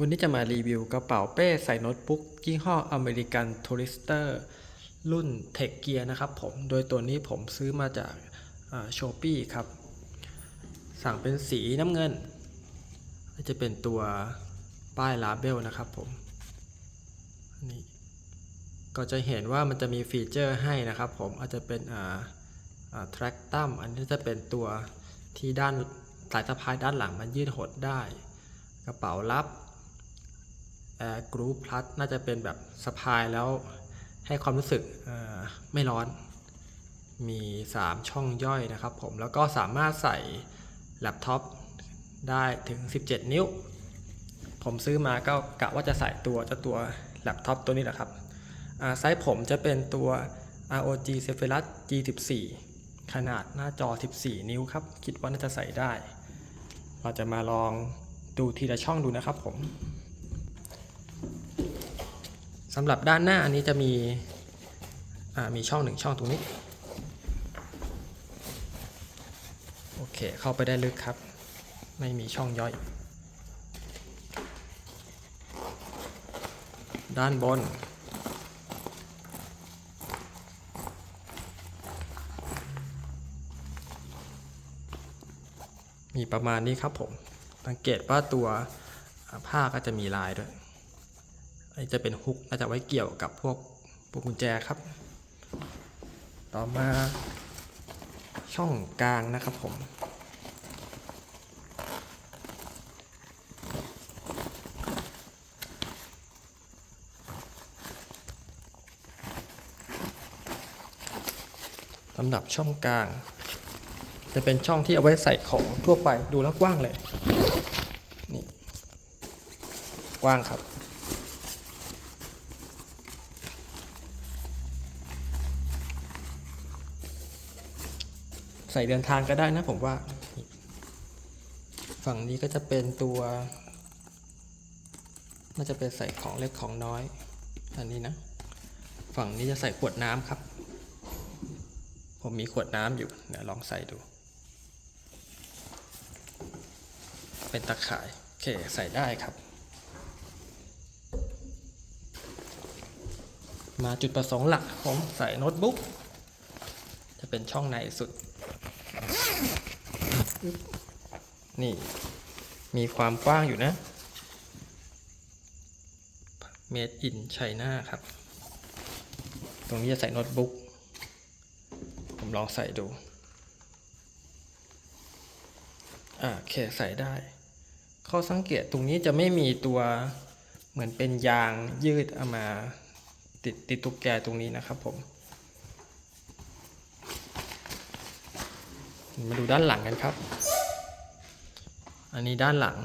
วันนี้จะมารีวิวกระเป๋าเป้ใส่โน้ตบุ๊กยี่ห้ออเมริกันทัวริสเตอร์รุ่นเทคเกียนะครับผมโดยตัวนี้ผมซื้อมาจากโชปี้ครับ สั่งเป็นสีน้ำเงิน จะเป็นตัวป้ายลาเบลนะครับผมนนี้ก็จะเห็นว่ามันจะมีฟีเจอร์ให้นะครับผมอาจจะเป็นอ่าอ่า track ตั้มอันนี้จะเป็นตัวที่ด้านสายสะพายด้านหลังมันยืดหดได้ กระเป๋าลับ Air Group Plus น่าจะเป็นแบบสะพายแล้วให้ความรู้สึกไม่ร้อน มี 3 ช่องย่อยนะครับผม แล้วก็สามารถใส่แล็ปท็อปได้ถึง 17 นิ้ว ผมซื้อมาก็กะว่าจะใส่ตัวเจ้าตัวแล็ปท็อปตัวนี้แหละครับอ่าไซส์ผมจะเป็นตัว ROG Zephyrus G14 ขนาดหน้าจอ 14 นิ้วครับ คิดว่าน่าจะใส่ได้ เราจะมาลองดูทีละช่องดูนะครับผม สำหรับด้านหน้าอันนี้จะมีมีช่องหนึ่งช่องตรงนี้ โอเค เข้าไปได้ลึกครับ ไม่มีช่องย่อย ด้านบน มีประมาณนี้ครับผม สังเกตว่าตัวผ้าก็จะมีลายด้วย อันนี้จะเป็นฮุกน่าจะไว้เกี่ยวกับพวกพวกกุญแจครับ ต่อมาช่องกลางนะครับผมสำหรับช่องกลาง จะเป็นช่องที่เอาไว้ใส่ของทั่วไปดูแล้วกว้างเลย นี่ กว้างครับ ส่เดินทางก็ได้นะผมว่า ฝั่งนี้ก็จะเป็นตัวน่าจะเป็นใส่ของเล็กของน้อย อันนี้นะ ฝั่งนี้จะใส่ขวดน้ำครับ ผมมีขวดน้ำอยู่เดี๋ยวลองใส่ดู เป็นตะข่ายโอเคใส่ได้ครับ มาจุดประสงค์หลักผมใส่โน้ตบุ๊กจะเป็นช่องในสุด นี่ มีความกว้างอยู่นะ Made in China ครับ ตรงนี้จะใส่โน้ตบุ๊ก ผมลองใส่ดูอ่าโอเคใส่ได้ ข้อสังเกตตรงนี้จะไม่มีตัวเหมือนเป็นยางยืดเอามาติดติดตุ๊กแกตรงนี้นะครับผม มาดูด้านหลังกันครับ อันนี้ด้านหลัง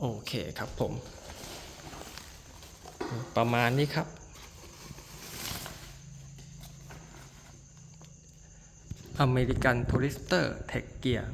โอเคครับผม ประมาณนี้ครับ อเมริกันทัวริสเตอร์เทคเกียร์